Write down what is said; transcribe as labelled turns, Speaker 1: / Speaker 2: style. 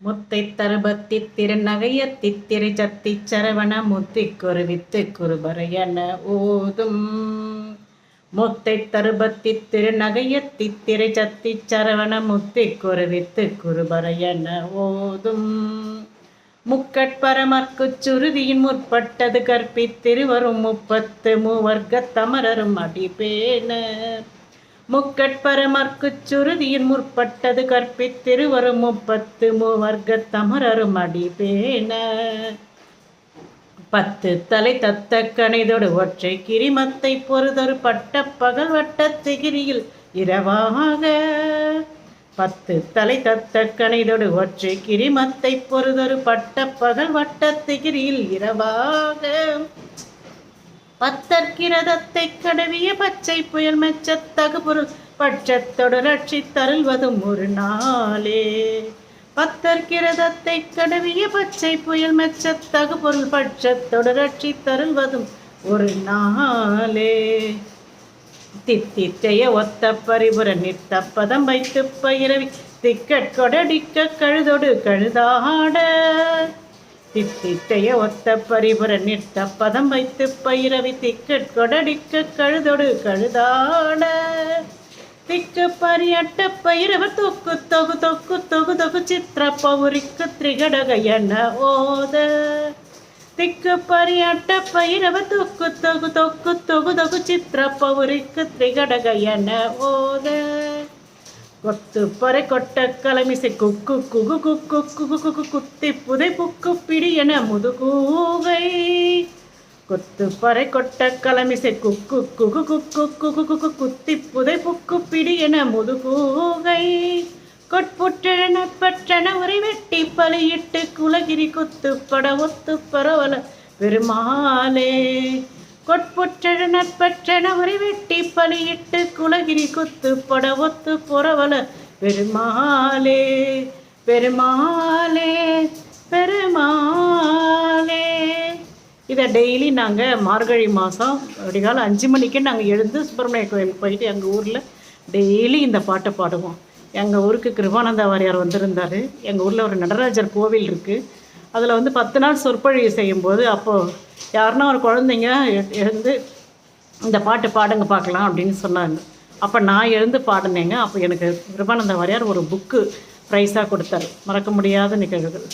Speaker 1: முத்தை தருபத்தி திருநகைய தித்திரை சத்தி சரவண முத்தி குருவித்து குருபரையன ஓதும் முத்தை தருபத்தி திருநகைய தித்திரை சத்தி சரவண முத்தி குருவித்து குருபரையன ஓதும் முக்கட்பரமர்க்குச் சுருதியின் முற்பட்டது கற்பித்திருவரும் முப்பத்து மூவர்க்க தமரரும் அடிபேனர். முக்கட்பரமர்க்குச் சுருதியின் முற்பட்டது கற்பித்திருவரும் முப்பத்து மூவர்க்கமரரும் அடிபேன பத்து தலை தத்த கணைதொடு ஒற்றை கிரிமத்தை பொறுதொரு பட்ட பகல் வட்ட திகிரியில் இரவாக. பத்து தலை தத்த கணைதொடு ஒற்றை கிரிமத்தை பொறுதொரு பட்ட பகல் வட்ட திகிரியில் இரவாக. பத்தற்கிரதத்தை கடவிய பச்சை புயல் மெச்சத்தகு பொருள் பட்சத்தொடு ரட்சி தருள்வதும் ஒரு நாளே. பத்தற்கிரதத்தை கடவிய பச்சை புயல் மெச்சத்தகு பொருள் பட்சத்தொடு ரட்சி தருள்வதும் ஒரு நாளே. தித்தித்தைய ஒத்த பரிபுர நிற்த பதம் வைத்து பயிரவி திக்கட் கொடடிக்க கழுதொடு கழுதாட தித்தித்தைய ஒத்த பரிபுர நிற்த பதம் வைத்து பயிரவி திக்கட் கொடடிக்க கழுதொடு கழுதாட திக்கு பரியட்ட பயிரவ தொக்கு தொகு தொக்கு தொகு தொகு சித்திர பௌரிக்கு திரிகடக என ஓத. திக்கு பரியட்ட பயிரவ தொக்கு தொகு தொக்கு தொகு தொகு சித்திர பௌரிக்கு திரிகடக என ஓத. கொத்து பறை கொட்ட கலமிசை குக்கு குகு குக்கு குகு குகு குத்தி புதை புக்கு பிடி என முதுகூவை கொத்து பறை கொட்ட கலமிசை குக்கு குகு குக்கு குகு குகு குத்தி புதை புக்கு பிடி என முதுகூகை கொட்புற்றன பற்றன உரை வெட்டி பலியிட்டு குலகிரி கொத்து பட ஒத்து பரவல பெருமாளே கொட்புற்றன நட்பற்றன உரை வெட்டி பலியிட்டு குலகிரி குத்து பட ஒத்து புறவல பெருமாளே பெருமாளே பெருமாளே. இதை டெய்லி நாங்கள் மார்கழி மாதம் விடிகாலம் அஞ்சு மணிக்கே நாங்கள் எழுந்து சுப்பிரமணிய கோயிலுக்கு போயிட்டு எங்கள் ஊரில் டெய்லி இந்த பாட்டை பாடுவோம். எங்கள் ஊருக்கு கிருபானந்த வாரியார் வந்திருந்தார். எங்கள் ஊரில் ஒரு நடராஜர் கோவில் இருக்குது அதில் வந்து பத்து நாள் சொற்பொழிவு செய்யும்போது அப்போது யாருன்னா ஒரு குழந்தைங்க எ- எழுந்து இந்த பாட்டு பாடுங்க பார்க்கலாம் அப்படின்னு சொன்னாங்க. அப்போ நான் எழுந்து பாடினேங்க. அப்போ எனக்கு கிருபானந்த வாரியார் ஒரு புக்கு ப்ரைஸாக கொடுத்தாரு. மறக்க முடியாத நிகழ்வுகள்.